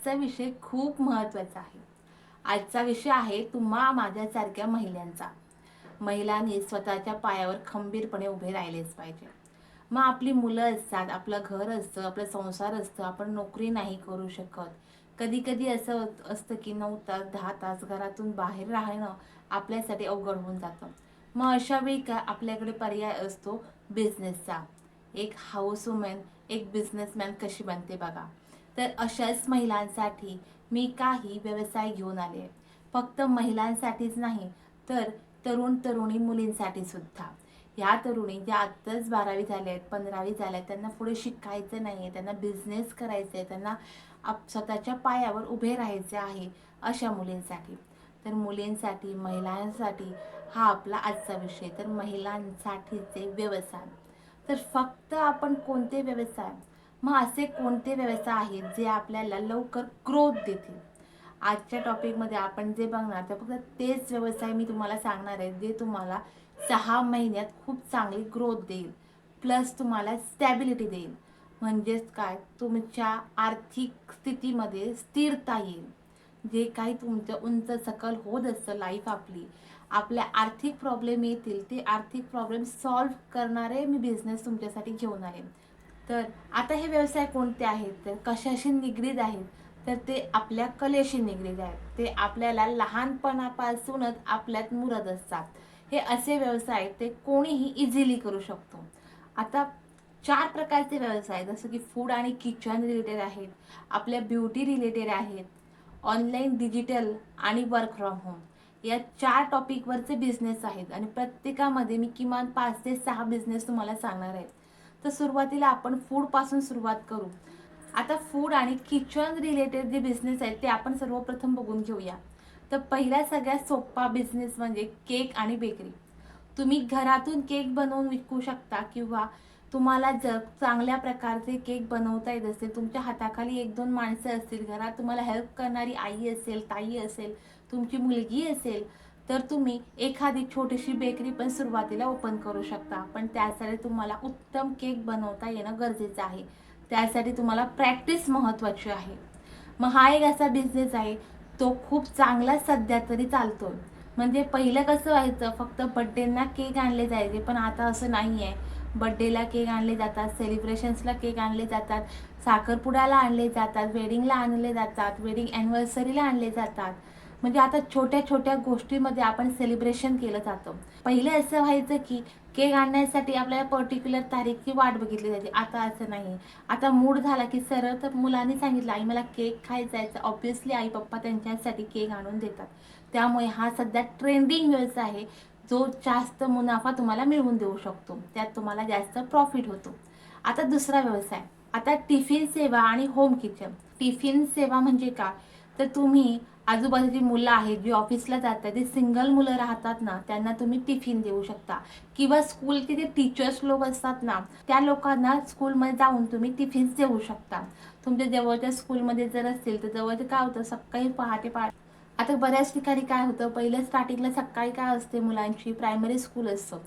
आजचा विषय खूप महत्त्वाचा आहे. आजचा विषय आहे तुम्हा माझ्यासारख्या महिलांचा. महिलांनी स्वतःच्या पायावर खंबीरपणे उभे राहिलेच पाहिजे. मग आपली मुलं असतात आपलं घर असतं आपलं संसार असतं आपण नोकरी नाही करू शकत. कधी कधी असं असतं की नऊ तास दहा तास घरातून बाहेर राहणं आपल्यासाठी अवघड होऊन जातं. मग अशा वेळी काय आपल्याकडे पर्याय असतो बिझनेसचा एक हाऊस वुमेन एक बिझनेसमॅन कशी बनते बघा. तर अशाच महिलांसाठी मी काही व्यवसाय घेऊन आले. फक्त महिलांसाठीच नाही तर तरुण तरुणी मुलींसाठी सुद्धा. ह्या तरुणी ज्या आत्ताच बारावी झाल्या आहेत पंधरावी झाल्या आहेत त्यांना पुढे शिकायचं नाही आहे त्यांना बिझनेस करायचं आहे त्यांना आप स्वतःच्या पायावर उभे राहायचे आहे अशा मुलींसाठी. तर मुलींसाठी महिलांसाठी हा आपला आजचा विषय. तर महिलांसाठीचे व्यवसाय. तर फक्त आपण कोणते व्यवसाय? मग असे कोणते व्यवसाय आहेत जे आपल्याला लवकर ग्रोथ देतील? आजच्या टॉपिकमध्ये आपण जे बघणार ते फक्त तेच व्यवसाय मी तुम्हाला सांगणार आहे जे तुम्हाला सहा महिन्यात खूप चांगली ग्रोथ देईल. प्लस तुम्हाला स्टॅबिलिटी देईल. म्हणजेच काय? तुमच्या आर्थिक स्थितीमध्ये स्थिरता येईल. जे काही तुमचं उंच सकल होत असतं लाईफ आपली आपल्या आर्थिक प्रॉब्लेम येतील ते आर्थिक प्रॉब्लेम सॉल्व्ह करणारे मी बिझनेस तुमच्यासाठी घेऊन आले. तर आता हे व्यवसाय कोणते आहेत? तर कशाशी निगडीत आहेत? तर ते आपल्या कलेशी निगडीत आहेत. ते आपल्याला लहानपणापासूनच आपल्यात मुरत असतात. हे असे व्यवसाय ते कोणीही इझिली करू शकतो. आता चार प्रकारचे व्यवसाय जसं की फूड आणि किचन रिलेटेड आहेत आपल्या ब्युटी रिलेटेड आहेत ऑनलाईन डिजिटल आणि वर्क फ्रॉम होम या चार टॉपिकवरचे बिझनेस आहेत आणि प्रत्येकामध्ये मी किमान पाच ते सहा बिझनेस तुम्हाला सांगणार आहे. तर सुरुवातीला आपण फूडपासून सुरुवात करू. आता फूड आणि किचन रिलेटेड जे बिझनेस आहेत ते आपण सर्वप्रथम बघून घेऊया. तर पहिला सगळ्यात सोपा बिझनेस म्हणजे केक आणि बेकरी तुम्ही घरातून केक बनवून विकू शकता किंवा तुम्हाला जर चांगल्या प्रकारचे केक बनवता येत असेल तुमच्या हाताखाली एक दोन माणसं असतील घरात तुम्हाला हेल्प करणारी आई असेल ताई असेल तुमची मुलगी असेल तर तुम्ही एखादी छोटीशी बेकरी पण सुरुवातीला ओपन करू शकता. पण त्यासाठी तुम्हाला उत्तम केक बनवता येणं गरजेचं आहे. त्यासाठी तुम्हाला प्रॅक्टिस महत्त्वाची आहे. मग हा एक असा बिझनेस आहे तो खूप चांगला सध्या तरी चालतो म्हणजे पहिलं कसं व्हायचं फक्त बड्डेंना केक आणले जायचे पण आता असं नाही आहे बड्डेला केक आणले जातात सेलिब्रेशन्सला केक आणले जातात साखरपुड्याला आणले जातात वेडिंगला आणले जातात वेडिंग ॲनिव्हर्सरीला आणले जातात. म्हणजे आता छोट्या छोट्या गोष्टीमध्ये आपण सेलिब्रेशन केलं जातं. पहिले असं व्हायचं की केक आणण्यासाठी आपल्याला पर्टिक्युलर तारीखची वाट बघितली जायची. आता असं नाही. आता मूड झाला की सरळ तर मुलांनी सांगितलं आई मला केक खायचा आहे. तर ऑब्व्हियसली आई पप्पा त्यांच्यासाठी केक आणून देतात. त्यामुळे हा सध्या ट्रेंडिंग व्यवसाय आहे जो जास्त मुनाफा तुम्हाला मिळवून देऊ शकतो. त्यात तुम्हाला जास्त प्रॉफिट होतो. आता दुसरा व्यवसाय. आता टिफिन सेवा आणि होम किचन टिफिन सेवा म्हणजे काय तर तुम्ही आजूबाजूची मुलं आहेत जी ऑफिसला जातात जे सिंगल मुलं राहतात ना त्यांना तुम्ही टिफिन देऊ शकता. किंवा स्कूलचे जे टीचर्स लोक असतात ना त्या लोकांना स्कूलमध्ये जाऊन तुम्ही टिफिन्स देऊ शकता. तुमच्या जवळच्या स्कूलमध्ये जर असतील तर जवळचे काय होतं सकाळी पहाटे पहाटे. आता बऱ्याच ठिकाणी काय होतं पहिलं स्टार्टिंगला सकाळी काय असते मुलांची? प्रायमरी स्कूल असतं.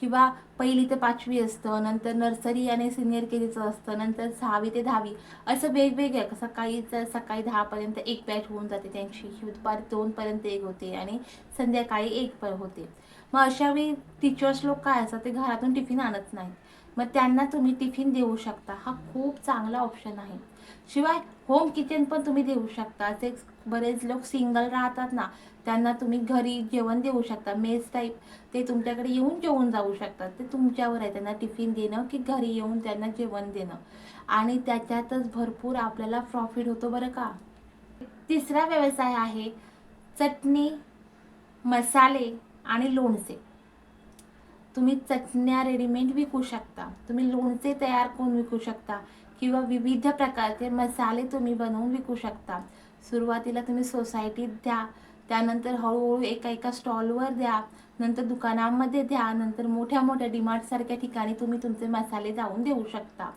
किंवा पहिली ते पाचवी असतं नंतर नर्सरी आणि सिनियर केजीचं असतं नंतर सहावी ते दहावी असं वेगवेगळं सकाळी जर सकाळी दहापर्यंत एक बॅच होऊन जाते त्यांची. दुपारी दोनपर्यंत एक होते आणि संध्याकाळी एक पण होते. मग अशावेळी टीचर्स लोक काय असतात ते घरातून टिफिन आणत नाहीत. मग त्यांना तुम्ही टिफिन देऊ शकता. हा खूप चांगला ऑप्शन आहे. शिवाय होम किचन पण तुम्ही देऊ शकता. असे बरेच लोक सिंगल राहतात ना त्यांना तुम्ही घरी जेवण देऊ शकता. मेस टाईप ते तुमच्याकडे येऊन जेवून जाऊ शकतात. ते तुमच्यावर आहे. त्यांना टिफिन देणं की घरी येऊन त्यांना जेवण देणं. आणि त्याच्यातच भरपूर आपल्याला प्रॉफिट होतो बरं का. तिसरा व्यवसाय आहे चटणी मसाले आणि लोणचे. तुम्ही चटण्या रेडीमेड विकू शकता. तुम्ही लोणचे तयार करून विकू शकता? किंवा विविध प्रकारचे मसाले तुम्ही बनवून विकू शकता. सुरुवातीला तुम्ही सोसायटीत द्या. त्यानंतर हळूहळू एका एका स्टॉलवर द्या नंतर दुकानांमध्ये द्या नंतर मोठ्या मोठ्या डिमार्टसारख्या ठिकाणी तुम्ही तुमचे मसाले जाऊन देऊ शकता.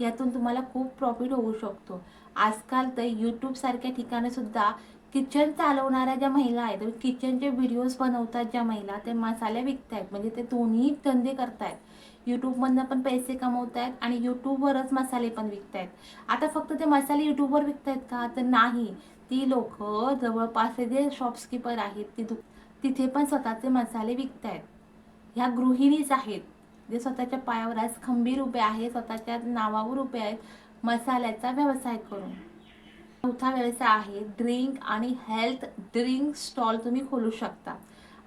यातून तुम्हाला खूप प्रॉफिट होऊ शकतो. आजकाल तर यूट्यूबसारख्या ठिकाणीसुद्धा किचन चालवणाऱ्या ज्या महिला आहेत किचनचे व्हिडिओज बनवतात ज्या महिला ते मसाले विकतायत. म्हणजे ते दोन्ही धंदे करतायत. यूट्यूबमधनं पण पैसे कमवत आहेत आणि यूट्यूबवरच मसाले पण विकत आहेत आता फक्त ते मसाले यूट्यूबवर विकत आहेत का? तर नाही. ती लोक जवळपास जे शॉप्सकीपर आहेत ती दु तिथे पण स्वतःचे मसाले विकत आहेत ह्या गृहिणीच आहेत. जे स्वतःच्या पायावर आज खंबीर उभे आहे स्वतःच्या नावावर उभे आहेत मसाल्याचा व्यवसाय करून. चौथा व्यवसाय आहे ड्रिंक आणि हेल्थ ड्रिंक स्टॉल तुम्ही खोलू शकता.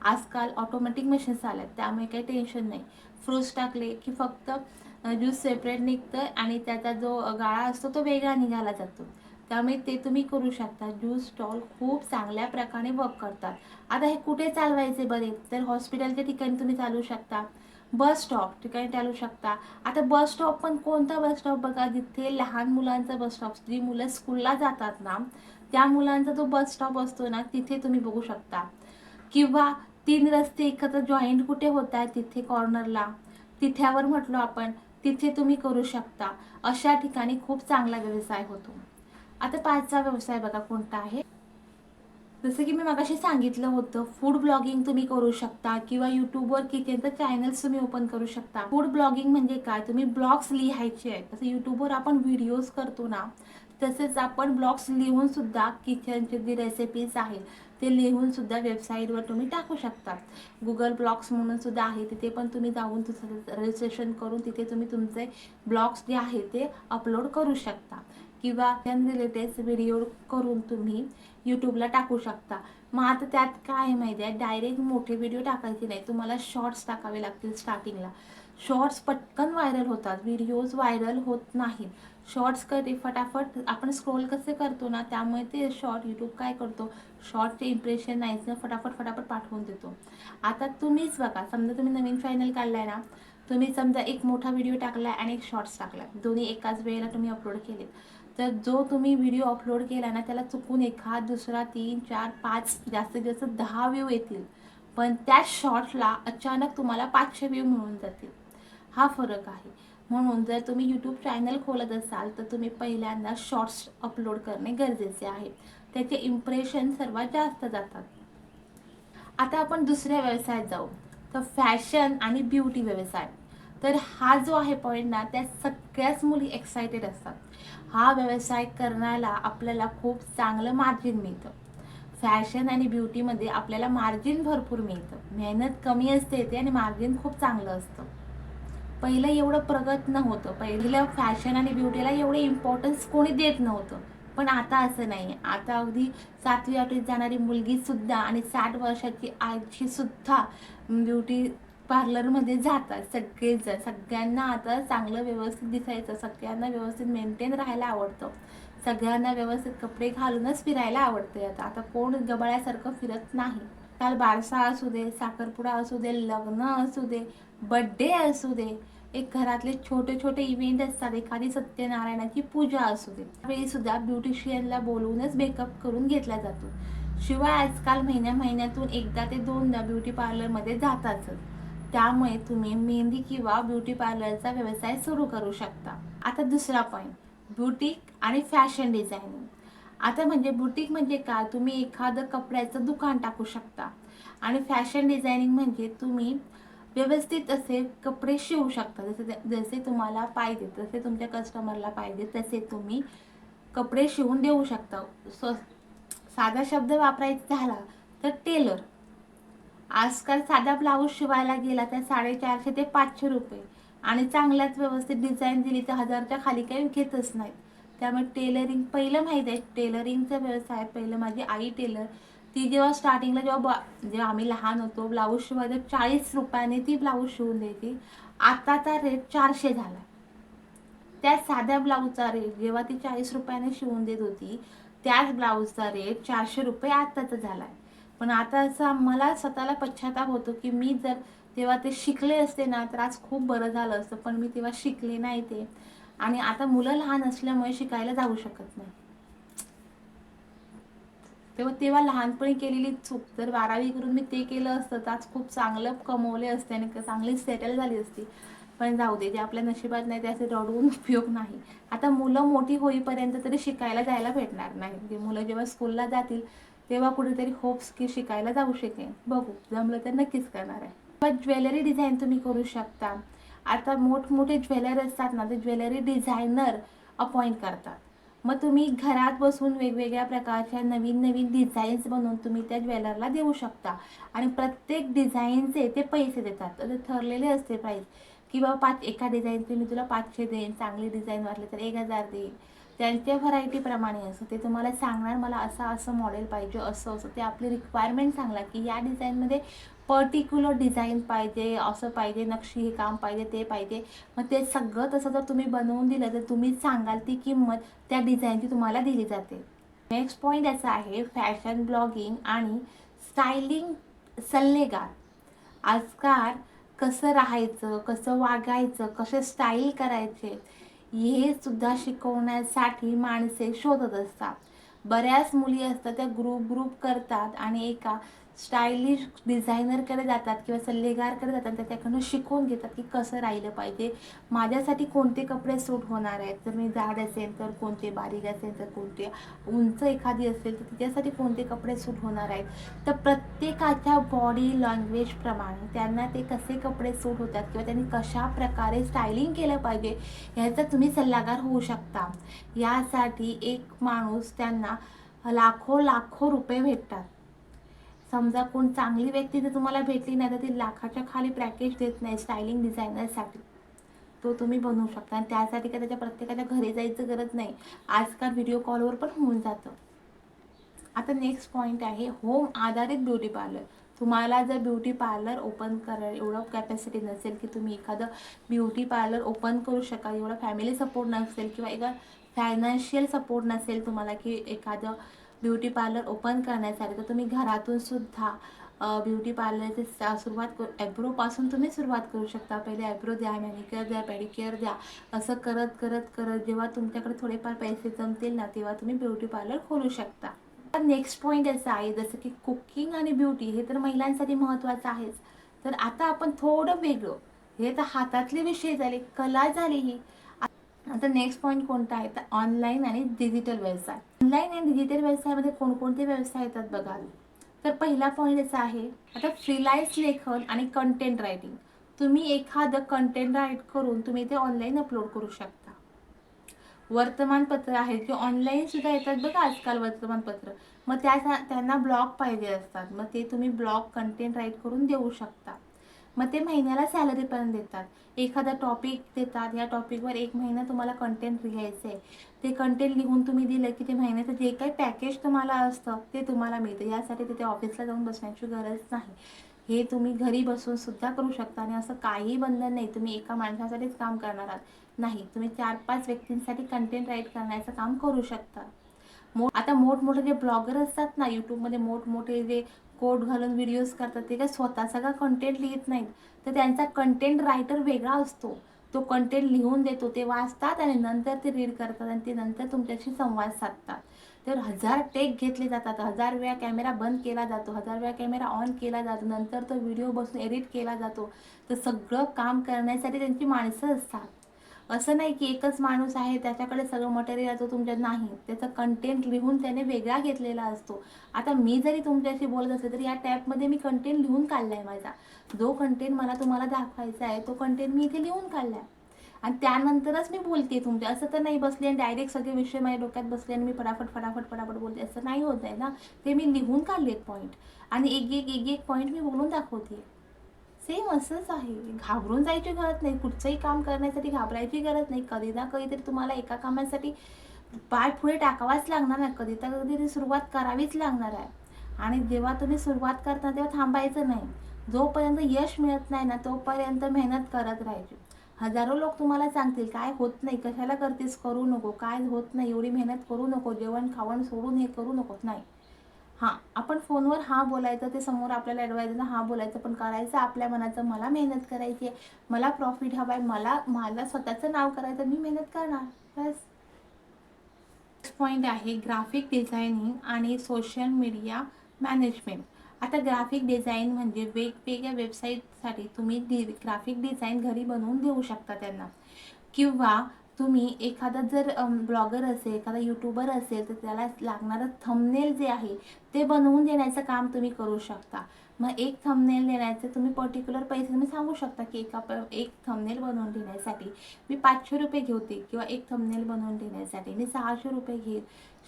आजकाल ऑटोमॅटिक मशीन्स आल्यात त्यामुळे काही टेन्शन नाही. फ्रूट्स टाकले की फक्त ज्यूस सेपरेट निघतं आणि त्याचा जो गाळा असतो तो वेगळा निघाला जातो. त्यामुळे ते तुम्ही करू शकता. ज्यूस स्टॉल खूप चांगल्या प्रकारे वर्क करतात. आता हे कुठे चालवायचे बरे? तर हॉस्पिटलच्या ठिकाणी तुम्ही चालवू शकता. बस स्टॉप ठिकाणी चालू शकता. आता बस स्टॉप पण कोणता बस स्टॉप बघा? जिथे लहान मुलांचा बस स्टॉप जी मुलं स्कूलला जातात ना त्या मुलांचा जो बस स्टॉप असतो ना तिथे तुम्ही बघू शकता. किंवा तीन रस्ते एकत्र जॉईंट कुठे होत आहेत तिथे कॉर्नरला तिथ्यावर म्हटलो आपण तिथे तुम्ही करू शकता. अशा ठिकाणी खूप चांगला व्यवसाय होतो. आता पाचचा व्यवसाय बघा कोणता आहे. जसं की मी मगाशी सांगितलं होतं फूड ब्लॉगिंग तुम्ही करू शकता किंवा युट्यूबवर किचनचं चॅनल्स तुम्ही ओपन करू शकता. फूड ब्लॉगिंग म्हणजे काय? तुम्ही ब्लॉग्स लिहायचे आहेत. तसं युट्यूबवर आपण व्हिडिओज करतो ना तसेच आपण ब्लॉग्स लिहून सुद्धा किचनचे जे रेसिपीज आहेत ते लिहून सुद्धा वेबसाईटवर तुम्ही टाकू शकता. गुगल ब्लॉग्स म्हणून सुद्धा आहे तिथे पण तुम्ही जाऊन तुझं रजिस्ट्रेशन करून तिथे तुम्ही तुमचे ब्लॉग्स जे आहे ते अपलोड करू शकता. किंवा रिलेटेड व्हिडिओ करून तुम्ही यूट्यूबला टाकू शकता. मग आता त्यात काय आहे माहिती आहे? डायरेक्ट मोठे व्हिडिओ टाकायचे नाही. तुम्हाला शॉर्ट्स टाकावे लागतील स्टार्टिंगला शॉर्ट्स पटकन व्हायरल होतात. व्हिडिओज व्हायरल होत नाहीत. शॉर्ट्स कधी फटाफट आपण स्क्रोल कसे करतो ना त्यामुळे ते शॉर्ट यूट्यूब काय करतो? शॉर्टचे इम्प्रेशन नाही फटाफट फटाफट पाठवून देतो. आता तुम्हीच बघा. समजा तुम्ही नवीन चॅनल काढलाय ना तुम्ही समजा एक मोठा व्हिडिओ टाकला आणि एक शॉर्ट्स टाकला दोन्ही एकाच वेळेला तुम्ही अपलोड केलेत. तर जो तुम्ही व्हिडिओ अपलोड केला ना त्याला चुकून एखाद दुसरा तीन चार पाच जास्तीत जास्त दहा व्ह्यू येतील. पण त्या शॉर्टला अचानक तुम्हाला पाचशे व्ह्यू मिळून जातील. हा फरक आहे. म्हणून जर तुम्ही यूट्यूब चॅनल खोलत असाल तर तुम्ही पहिल्यांदा शॉर्ट्स अपलोड करणे गरजेचे आहे. त्याचे इम्प्रेशन सर्वात जास्त जातात. आता आपण दुसऱ्या व्यवसायात जाऊ. तर फॅशन आणि ब्युटी व्यवसाय. तर हा जो आहे पॉईंट ना त्या सगळ्याच मुली एक्सायटेड असतात. हा व्यवसाय करण्याला आपल्याला खूप चांगलं मार्जिन मिळतं. फॅशन आणि ब्युटीमध्ये आपल्याला मार्जिन भरपूर मिळतं. मेहनत कमी असते ते आणि मार्जिन खूप चांगलं असतं. पहिलं एवढं प्रगत नव्हतं. पहिलं फॅशन आणि ब्युटीला एवढं इम्पॉर्टन्स कोणी देत नव्हतं. पण आता असं नाही. आता अगदी सातवी आठवीत जाणारी मुलगी सुद्धा आणि साठ वर्षाची आजी सुद्धा ब्युटी पार्लरमध्ये जातात सगळेजण. सगळ्यांना आता चांगलं व्यवस्थित दिसायचं. सगळ्यांना व्यवस्थित मेंटेन राहायला आवडतं. सगळ्यांना व्यवस्थित कपडे घालूनच फिरायला आवडते आता. आता कोण गबाळ्यासारखं फिरत नाही. काल बारसा असू दे साखरपुडा असू दे लग्न असू दे बड्डे असू दे एक घरातले छोटे छोटे इव्हेंट असतात एखादी सत्यनारायणाची पूजा असू दे. त्यावेळी सुद्धा ब्युटिशियनला बोलवूनच मेकअप करून घेतला जातो. शिवाय आजकाल महिन्या महिन्यातून एकदा ते दोनदा ब्युटी पार्लरमध्ये जातातच. त्यामुळे तुम्ही मेहंदी किंवा ब्युटी पार्लरचा व्यवसाय सुरू करू शकता. आता दुसरा पॉईंट ब्युटिक आणि फॅशन डिझायनिंग आता म्हणजे बुटीक म्हणजे काय तुम्ही एखादं कपड्याचं दुकान टाकू शकता. आणि फॅशन डिझायनिंग म्हणजे तुम्ही व्यवस्थित असे कपडे शिवू शकता. जसे जसे तुम्हाला पाहिजे तसे तुमच्या कस्टमरला पाहिजे तसे तुम्ही कपडे शिवून देऊ शकता. स्व साधा शब्द वापरायचा झाला तर टेलर आजकाल साधा ब्लाऊज शिवायला गेला तर साडेचारशे ते पाचशे रुपये. आणि चांगल्याच व्यवस्थित डिझाईन दिली तर हजारच्या खाली काही घेतच नाहीत. त्यामुळे टेलरिंग पहिलं माहीत आहे टेलरिंगचा व्यवसाय पहिलं माझी आई टेलर ती जेव्हा स्टार्टिंगला जेव्हा जेव्हा आम्ही लहान होतो ब्लाऊज शिवायचं चाळीस रुपयाने ती ब्लाऊज शिवून द्यायची. आताचा रेट चारशे झाला. त्या साध्या ब्लाऊजचा रेट जेव्हा ती चाळीस रुपयाने शिवून देत होती त्याच ब्लाऊजचा रेट चारशे रुपये आत्ताचा झाला आहे पण आता असं मला स्वतःला पश्चाताप होतो की मी जर तेव्हा ते शिकले असते ना तर आज खूप बरं झालं असतं पण मी तेव्हा शिकले नाही ते. आणि आता मुलं लहान असल्यामुळे शिकायला जाऊ शकत नाही. तेव्हा तेव्हा लहानपणी केलेली चूक जर बारावी करून मी ते केलं असतं. तर आज खूप चांगलं कमवले असते आणि चांगली सेटल झाली असती. पण जाऊ दे जे आपल्या नशिबात नाही त्याचे रडवून उपयोग नाही. आता मुलं मोठी होईपर्यंत तरी शिकायला जायला भेटणार नाही. म्हणजे मुलं जेव्हा स्कूलला जातील तेव्हा कुठेतरी होप्स की शिकायला जाऊ शकेन. बघू जमलं तर नक्कीच करणार आहे. पण ज्वेलरी डिझाईन तुम्ही करू शकता. आता मोठमोठे ज्वेलर असतात ना ते ज्वेलरी डिझायनर अपॉइंट करतात. मग तुम्ही घरात बसून वेगवेगळ्या प्रकारच्या नवीन नवीन डिझाईन्स बनवून तुम्ही त्या ज्वेलरला देऊ शकता. आणि प्रत्येक डिझाईनचे ते पैसे देतात. तर ते ठरलेले असते प्राईस की बाबा पाच एका डिझाईनचे मी तुला पाचशे देईन चांगली डिझाईन वाटली तर एक हजार देईन. त्यांच्या व्हरायटीप्रमाणे असं ते तुम्हाला सांगणार मला असं असं मॉडेल पाहिजे असं असं. ते आपली रिक्वायरमेंट सांगणार की या डिझाईनमध्ये पर्टिक्युलर डिझाईन पाहिजे असं पाहिजे नक्षी हे काम पाहिजे ते पाहिजे. मग ते सगळं तसं जर तुम्ही बनवून दिलं तर तुम्ही सांगाल ती किंमत त्या डिझाईनची तुम्हाला दिली जाते. नेक्स्ट पॉईंट याचा आहे फॅशन ब्लॉगिंग आणि स्टायलिंग सल्लेगार. आजकाल कसं राहायचं कसं वागायचं कसे स्टाईल करायचे हे सुद्धा शिकवण्यासाठी माणसे शोधत असतात. बऱ्याच मुली असतात त्या ग्रुप ग्रुप करतात आणि एका स्टायलिश डिझायनरकडे जातात किंवा सल्लेगारकडे जातात त्याच्याकडनं शिकवून घेतात की कसं राहिलं पाहिजे. माझ्यासाठी कोणते कपडे सूट होणार आहेत? जर मी जाड असेल तर कोणते? बारीक असेल तर कोणते? उंच एखादी असेल तर तिच्यासाठी कोणते कपडे सूट होणार आहेत? तर प्रत्येकाच्या बॉडी लँग्वेजप्रमाणे त्यांना ते कसे कपडे सूट होतात किंवा त्यांनी कशा प्रकारे स्टायलिंग केलं पाहिजे ह्याचा तुम्ही सल्लागार होऊ शकता. यासाठी एक माणूस त्यांना लाखो लाखो रुपये भेटतात. समजा कोण चांगली व्यक्ती जर तुम्हाला भेटली नाही तर ती लाखाच्या खाली पॅकेज देत नाही स्टायलिंग डिझायनरसाठी तो तुम्ही बनवू शकता आणि त्यासाठी काय त्याच्या प्रत्येकाच्या घरी जायचं गरज नाही. आजकाल व्हिडिओ कॉलवर पण होऊन जातं. आता नेक्स्ट पॉईंट आहे होम आधारित ब्युटी पार्लर तुम्हाला जर ब्युटी पार्लर ओपन करा एवढं कॅपॅसिटी नसेल की तुम्ही एखादं ब्युटी पार्लर ओपन करू शकाल एवढा फॅमिली सपोर्ट नसेल किंवा एका फायनान्शियल सपोर्ट नसेल तुम्हाला की एखादं ब्युटी पार्लर ओपन करण्यासाठी तर तुम्ही घरातून सुद्धा ब्युटी पार्लरचे सुरुवात करू ॲब्रोपासून तुम्ही सुरुवात करू शकता. पहिले ॲब्रो द्या मॅनिक्युअर द्या पॅडिक्युअर द्या असं करत करत करत जेव्हा तुमच्याकडे थोडेफार पैसे जमतील ना तेव्हा तुम्ही ब्युटी पार्लर खोलू शकता. नेक्स्ट पॉईंट याचा आहे जसं की कुकिंग आणि ब्युटी हे तर महिलांसाठी महत्त्वाचं आहेच. तर आता आपण थोडं वेगळं हे तर हातातले विषय झाले कला झाली ही. आता नेक्स्ट पॉईंट कोणता आहे? तर ऑनलाईन आणि डिजिटल व्यवसाय. ऑनलाईन आणि डिजिटल व्यवसायामध्ये कोणकोणते व्यवसाय येतात बघाल तर पहिला पॉईंट याचा आहे आता फ्रीलाईज लेखन आणि कंटेंट रायटिंग तुम्ही एखादं कंटेंट राईट करून तुम्ही ते ऑनलाईन अपलोड करू शकता. वर्तमानपत्र आहेत की ऑनलाईन सुद्धा येतात बघा आजकाल वर्तमानपत्र. मग त्या त्यांना ब्लॉग पाहिजे असतात. मग ते तुम्ही ब्लॉग कंटेंट राईट करून देऊ शकता. मग ते महिन्याला सॅलरी पण देतात. एखादा टॉपिक देतात या टॉपिकवर एक महिना तुम्हाला कंटेंट लिहायचं आहे. ते कंटेंट लिहून तुम्ही दिलं की ते महिन्याचं जे काही पॅकेज तुम्हाला असतं ते तुम्हाला मिळतं. यासाठी तिथे ऑफिसला जाऊन बसण्याची गरज नाही. हे तुम्ही घरी बसून सुद्धा करू शकता आणि असं काही बंधन नाही. तुम्ही एका माणसासाठीच काम करणार आहात. नाही तुम्ही चार पाच व्यक्तींसाठी कंटेंट राईट करण्याचं काम करू शकता. मो आता मोठमोठे जे ब्लॉगर असतात ना यूट्यूबमध्ये मोठमोठे जे कोट घालून व्हिडिओज करतात. ते काय स्वतः का कंटेंट लिहित नाहीत? तर त्यांचा कंटेंट रायटर वेगळा असतो. तो कंटेंट लिहून देतो. ते वाचतात आणि नंतर ते रीड करतात आणि ते नंतर तुमच्याशी संवाद साधतात. तर हजार टेक घेतले जातात. हजार वेळा कॅमेरा बंद केला जातो. हजार वेळा कॅमेरा ऑन केला जातो. नंतर तो व्हिडिओ बसून एडिट केला जातो. तर सगळं काम करण्यासाठी त्यांची माणसं असतात. असं नाही की एकच माणूस आहे त्याच्याकडे सगळं मटेरियल आहे तो तुमच्यात नाही. त्याचा कंटेंट लिहून त्याने वेगळा घेतलेला असतो. आता मी जरी तुमच्याशी बोलत असेल तर या टॅबमध्ये मी कंटेंट लिहून काढला आहे माझा. जो कंटेंट मला तुम्हाला दाखवायचा आहे तो कंटेंट मी इथे लिहून काढला आहे आणि त्यानंतरच मी बोलते तुमच्या. असं तर नाही बसले आणि डायरेक्ट सगळे विषय माझ्या डोक्यात बसले आणि मी फटाफट फटाफट फटाफट बोलते. असं नाही होत आहे ना. ते मी लिहून काढले एक पॉईंट आणि एक एक एक एक पॉईंट मी बोलून दाखवते. सेम असंच आहे. घाबरून जायची गरज नाही. कुठचंही काम करण्यासाठी घाबरायची गरज नाही. कधी ना कधीतरी तुम्हाला एका कामासाठी पाय पुढे टाकावाच लागणार आहे. कधी तर कधी सुरुवात करावीच लागणार आहे. आणि जेव्हा तुम्ही सुरुवात करता तेव्हा थांबायचं नाही. जोपर्यंत यश मिळत नाही ना तोपर्यंत मेहनत करत राहायची. हजारो लोक तुम्हाला सांगतील काय होत नाही? कशाला करतेस? करू नको. काय होत नाही? एवढी मेहनत करू नको. जेवण खावण सोडून हे करू नको. नाही. हां आपण फोनवर हा बोलायचं ते समोर आपल्याला ॲडवाईज हा बोलायचं पण करायचं आपल्या मनाचं मला मेहनत करायची आहे मला प्रॉफिट हवा आहे मला मला स्वतःचं नाव करायचं मी मेहनत करणार बस. पॉईंट आहे ग्राफिक डिझायनिंग आणि सोशल मीडिया मॅनेजमेंट आता ग्राफिक डिझाईन म्हणजे वेगवेगळ्या वेबसाईटसाठी तुम्ही डि ग्राफिक डिझाईन घरी बनवून देऊ शकता त्यांना. किंवा तुम्ही एखादा जर ब्लॉगर असेल एखादा यूट्यूबर असेल तर त्याला लागणारं थंबनेल जे आहे ते बनवून देण्याचं काम तुम्ही करू शकता. मग एक थंबनेल देण्याचे तुम्ही पर्टिक्युलर पैसे तुम्ही सांगू शकता की एका प एक थंबनेल बनवून देण्यासाठी मी पाचशे रुपये घेते किंवा एक थंबनेल बनवून देण्यासाठी मी सहाशे रुपये घेईन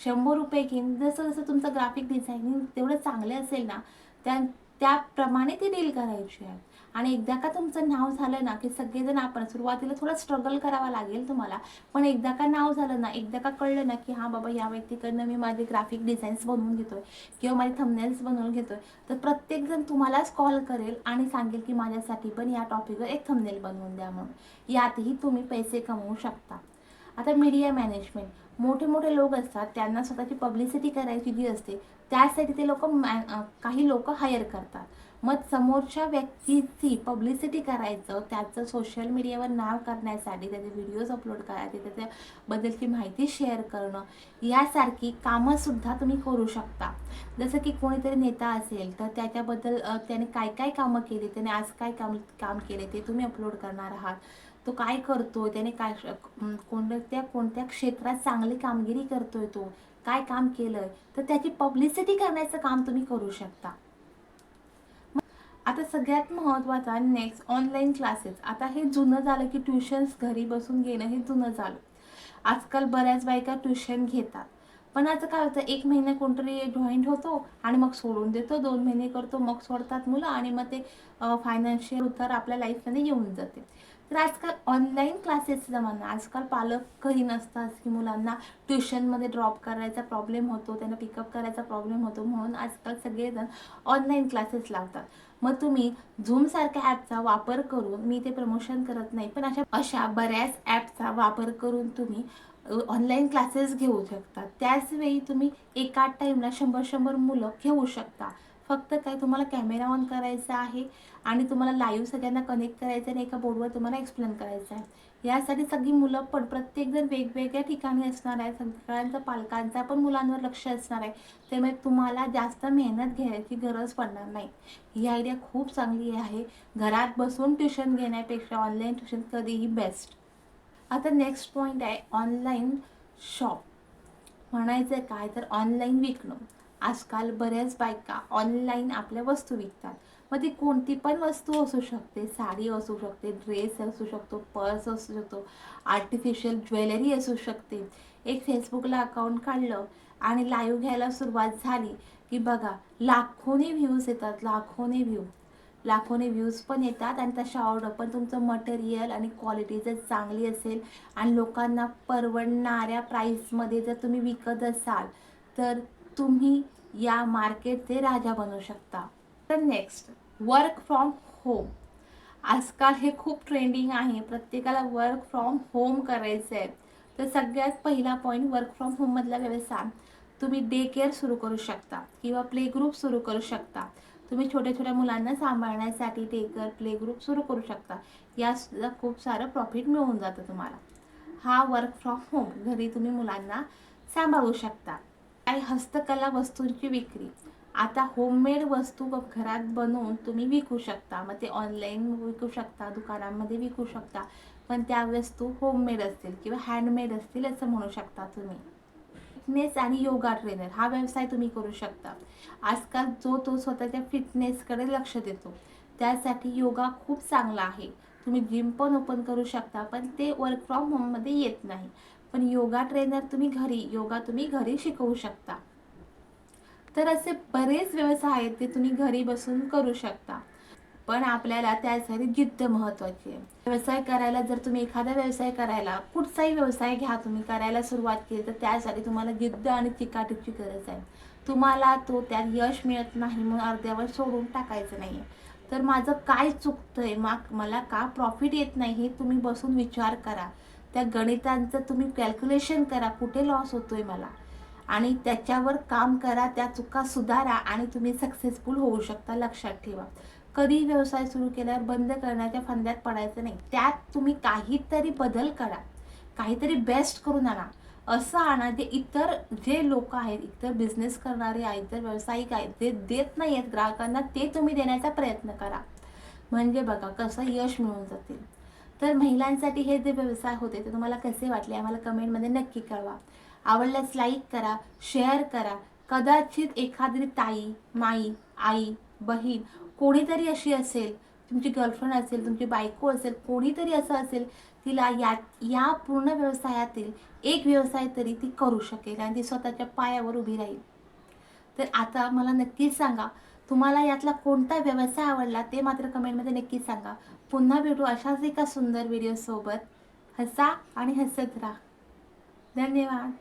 शंभर रुपये घेईन. जसं जसं तुमचं ग्राफिक डिझायनिंग तेवढं चांगले असेल ना त्या त्याप्रमाणे ते डील करायची आहे आणि एकदा का तुमचं नाव झालं ना की सगळेजण आपण सुरुवातीला थोडं स्ट्रगल करावा लागेल तुम्हाला पण एकदा का नाव झालं ना एकदा का कळलं ना की हां बाबा या व्यक्तीकडनं मी माझे ग्राफिक डिझाईन्स बनवून घेतोय किंवा माझे थंबनेल्स बनवून घेतोय तर प्रत्येकजण तुम्हालाच कॉल करेल आणि सांगेल की माझ्यासाठी पण या टॉपिकवर एक थंबनेल बनवून द्या म्हणून. यातही तुम्ही पैसे कमवू शकता. आता मीडिया मॅनेजमेंट मोठे मोठे लोक असतात त्यांना स्वतःची पब्लिसिटी करायची जी असते त्यासाठी ते लोक मॅ काही लोक हायर करतात. मग समोरच्या व्यक्तीची पब्लिसिटी करायचं त्याचं सोशल मीडियावर नाव करण्यासाठी त्याचे व्हिडिओज अपलोड करायचे त्याच्याबद्दलची माहिती शेअर करणं यासारखी कामंसुद्धा तुम्ही करू शकता. जसं की कोणीतरी नेता असेल तर त्याच्याबद्दल त्याने काय काय कामं केली त्याने आज काय काम काम केले ते तुम्ही अपलोड करणार आहात. तो काय करतो त्याने काय कोणत्या कोणत्या क्षेत्रात चांगली कामगिरी करतोय तो काय काम केलं तर त्याची पब्लिसिटी करण्याचं काम तुम्ही करू शकता. आता सगळ्यात महत्त्वाचा नेक्स्ट ऑनलाईन क्लासेस आता हे जुनं झालं की ट्युशन्स घरी बसून घेणं हे जुनं झालं. आजकाल बऱ्याच बायका ट्युशन घेतात. पण आता काय होतं एक महिना कोणतरी जॉईंट होतो आणि मग सोडून देतो. दोन महिने करतो मग सोडतात मुलं आणि मग ते फायनान्शियल उतार आपल्या लाईफमध्ये येऊन जाते. तर आजकाल ऑनलाईन क्लासेस जमाना. आजकाल पालक घरी नसतात की मुलांना ट्युशनमध्ये ड्रॉप करायचा प्रॉब्लेम होतो त्यांना पिकअप करायचा प्रॉब्लेम होतो म्हणून आजकाल सगळेजण ऑनलाईन क्लासेस लावतात. मग तुम्ही झूमसारख्या ॲपचा वापर करून मी ते प्रमोशन करत नाही पण अशा अशा बऱ्याच ॲपचा वापर करून तुम्ही ऑनलाईन क्लासेस घेऊ शकता. त्याच वेळी तुम्ही एका टाईमला शंभर शंभर मुलं घेऊ शकता. फक्त काय तुम्हाला कॅमेरा ऑन करायचा आहे आणि तुम्हाला लाईव्ह सगळ्यांना कनेक्ट करायचं आणि एका बोर्डवर तुम्हाला एक्सप्लेन करायचं आहे. यासाठी सगळी मुलं पण प्रत्येकजण वेगवेगळ्या ठिकाणी असणार आहे सगळ्यांचा पालकांचा पण मुलांवर लक्ष असणार आहे. त्यामुळे तुम्हाला जास्त मेहनत घ्यायची गरज पडणार नाही. ही आयडिया खूप चांगली आहे. घरात बसून ट्युशन घेण्यापेक्षा ऑनलाईन ट्युशन कधीही बेस्ट आता नेक्स्ट पॉईंट आहे ऑनलाईन शॉप म्हणायचं काय? तर ऑनलाईन विकणं. आजकाल बऱ्याच बायका ऑनलाईन आपल्या वस्तू विकतात. मग ती कोणती पण वस्तू असू शकते. साडी असू शकते ड्रेस असू शकतो पर्स असू शकतो आर्टिफिशियल ज्वेलरी असू शकते. एक फेसबुकला अकाउंट काढलं आणि लाईव्ह घ्यायला सुरुवात झाली की बघा लाखोने व्ह्यूज येतात लाखोने व्ह्यू लाखोने व्ह्यूज पण येतात आणि तशा ऑर्डर पण तुमचं मटेरियल आणि क्वालिटी जर चांगली असेल आणि लोकांना परवडणाऱ्या प्राईसमध्ये जर तुम्ही विकत असाल तर तुम्ही या मार्केटचे राजा बनू शकता. तर नेक्स्ट वर्क फ्रॉम होम आजकाल हे खूप ट्रेंडिंग आहे. प्रत्येकाला वर्क फ्रॉम होम करायचं आहे तर सगळ्यात पहिला पॉईंट वर्क फ्रॉम होममधला व्यवसाय. तुम्ही डे केअर सुरू करू शकता किंवा प्ले ग्रुप सुरू करू शकता. तुम्ही छोट्या छोट्या मुलांना सांभाळण्यासाठी टेकर प्ले ग्रुप सुरू करू शकता. यासुद्धा खूप सारं प्रॉफिट मिळून जातं तुम्हाला. हा वर्क फ्रॉम होम घरी तुम्ही मुलांना सांभाळू शकता. काही हस्तकला वस्तूंची विक्री. आता होममेड वस्तू घरात बनवून तुम्ही विकू शकता. मग ते ऑनलाईन विकू शकता दुकानांमध्ये विकू शकता. पण त्या वस्तू होममेड असतील किंवा हँडमेड असतील असं म्हणू शकता तुम्ही. फिटनेस आणि योगा ट्रेनर हा व्यवसाय तुम्ही करू शकता. आजकाल जो तो स्वतःच्या फिटनेसकडे लक्ष देतो. त्यासाठी योगा खूप चांगला आहे. तुम्ही जिम पण ओपन करू शकता पण ते वर्क फ्रॉम होममध्ये येत नाही. पण योगा ट्रेनर तुम्ही घरी योगा तुम्ही घरी शिकवू शकता. तर असे बरेच व्यवसाय आहेत ते तुम्ही घरी बसून करू शकता. पण आपल्याला त्यासाठी जिद्द महत्वाची आहे. व्यवसाय करायला जर तुम्ही एखादा व्यवसाय करायला कुठचाही व्यवसाय घ्या तुम्ही करायला सुरुवात केली तर त्यासाठी तुम्हाला जिद्द आणि चिकाटीची गरज आहे. तुम्हाला तो त्यात यश मिळत नाही म्हणून अर्ध्यावर सोडून टाकायचं नाही तर माझं काय चुकतंय मग मला का प्रॉफिट येत नाही हे तुम्ही बसून विचार करा. त्या गणितांचं तुम्ही कॅल्क्युलेशन करा कुठे लॉस होतोय मला. आणि त्याच्यावर काम करा त्या चुका सुधारा आणि तुम्ही सक्सेसफुल होऊ शकता लक्षात ठेवा. कधी व्यवसाय सुरू केल्यावर बंद करण्याच्या फंद्यात पडायचं नाही. त्यात तुम्ही काहीतरी बदल करा. काहीतरी बेस्ट करून आणा. असं आणा जे इतर जे लोक आहेत इतर बिझनेस करणारे आहेत इतर व्यावसायिक आहेत जे देत नाही आहेत ग्राहकांना ते तुम्ही देण्याचा प्रयत्न करा. म्हणजे बघा कसं यश मिळून जातील तर महिलांसाठी हे जे व्यवसाय होते ते तुम्हाला कसे वाटले आम्हाला कमेंटमध्ये नक्की कळवा. आवडल्यास लाईक करा शेअर करा. कदाचित एखादी ताई माई आई बहीण कोणीतरी अशी असेल तुमची गर्लफ्रेंड असेल तुमची बायको असेल कोणीतरी असं असेल तिला या या पूर्ण व्यवसायातील एक व्यवसाय तरी ती करू शकेल आणि ती स्वतःच्या पायावर उभी राहील. तर आता मला नक्कीच सांगा तुम्हाला यातला कोणता व्यवसाय आवडला ते मात्र कमेंटमध्ये नक्कीच सांगा. पुन्हा भेटू अशाच एका सुंदर व्हिडिओसोबत हसा आणि हसत राहा. धन्यवाद.